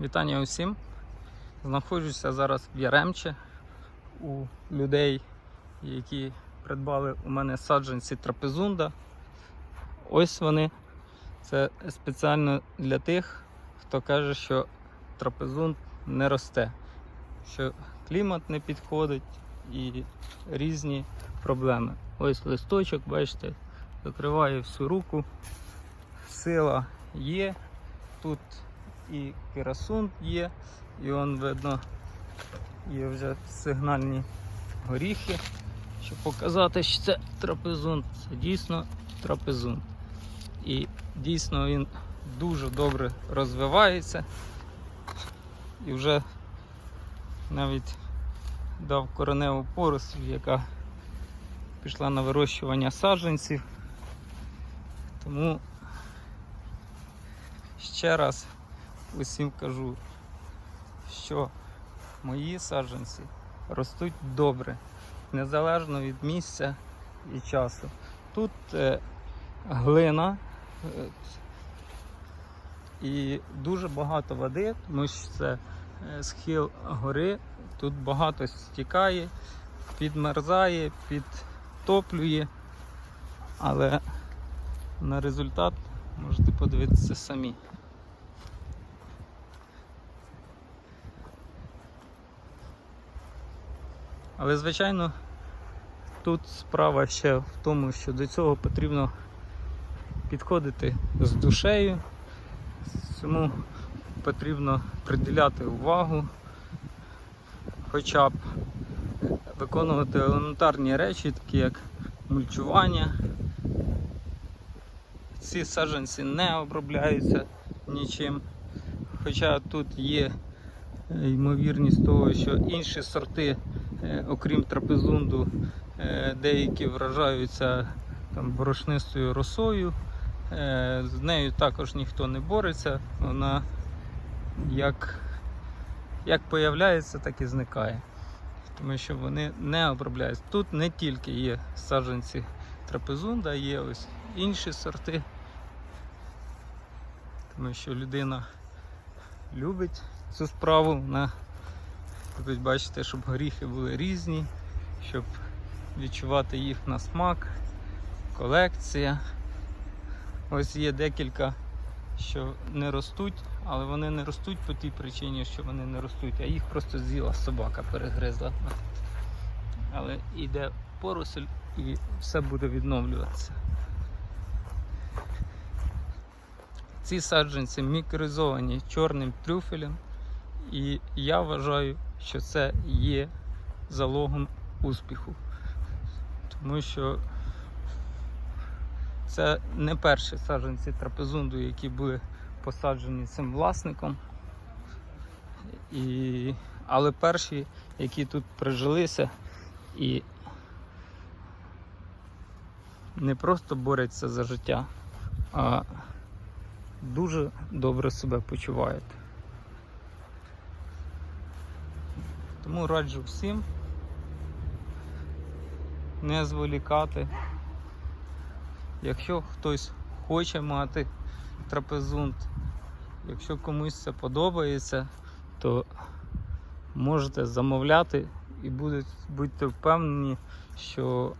Вітання усім. Знаходжуся зараз в Яремче у людей, які придбали у мене саджанці трапезунда. Ось вони. Це спеціально для тих, хто каже, що трапезунд не росте, що клімат не підходить і різні проблеми. Ось листочок, бачите, закриває всю руку. Сила є. Тут і керасун є, і он видно є вже сигнальні горіхи, щоб показати, що це трапезун. Це дійсно трапезун. І дійсно він дуже добре розвивається. І вже навіть дав кореневу поросль, яка пішла на вирощування саджанців. Тому ще раз усім кажу, що мої саджанці ростуть добре, незалежно від місця і часу. Тут е, глина е, і дуже багато води, тому що це е, схил гори, тут багато стікає, підмерзає, підтоплює, але на результат можете подивитися самі. Але, звичайно, тут справа ще в тому, що до цього потрібно підходити з душею, цьому потрібно приділяти увагу, хоча б виконувати елементарні речі, такі як мульчування. Ці саджанці не обробляються нічим. Хоча тут є ймовірність того, що інші сорти, окрім трапезунду, е, деякі вражаються там, борошнистою росою. Е, З нею також ніхто не бореться. Вона як, як появляється, так і зникає. Тому що вони не обробляються. Тут не тільки є саджанці трапезунда, є ось інші сорти. Тому що людина любить цю справу. Вона любить бачити, щоб горіхи були різні, щоб відчувати їх на смак, колекція. Ось є декілька, що не ростуть, але вони не ростуть по тій причині, що вони не ростуть, а їх просто з'їла собака, перегризла. Але йде поросль і все буде відновлюватися. Ці саджанці мікризовані чорним трюфелем, і я вважаю, що це є залогом успіху. Тому що це не перші саджанці трапезунду, які були посаджені цим власником. І... Але перші, які тут прижилися і не просто борються за життя, а дуже добре себе почувають. Тому раджу всім не зволікати. Якщо хтось хоче мати трапезунт, якщо комусь це подобається, то можете замовляти і будьте впевнені, що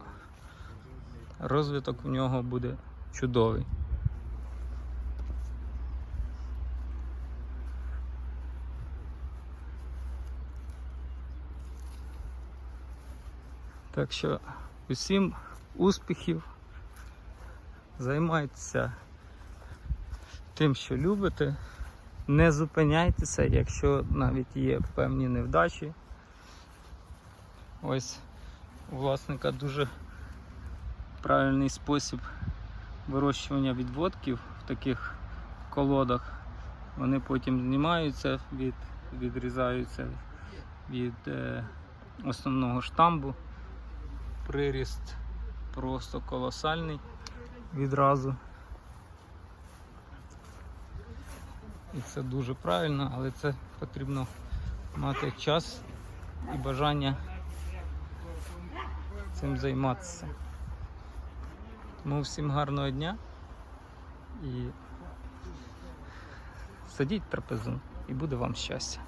розвиток в нього буде чудовий. Так що усім успіхів, займайтеся тим, що любите, не зупиняйтеся, якщо навіть є певні невдачі. Ось у власника дуже правильний спосіб вирощування відводків в таких колодах. Вони потім знімаються, від, відрізаються від е, основного штамбу. Приріст просто колосальний відразу. І це дуже правильно, але це потрібно мати час і бажання цим займатися. Тому всім гарного дня і садіть трапезу. і буде вам щастя.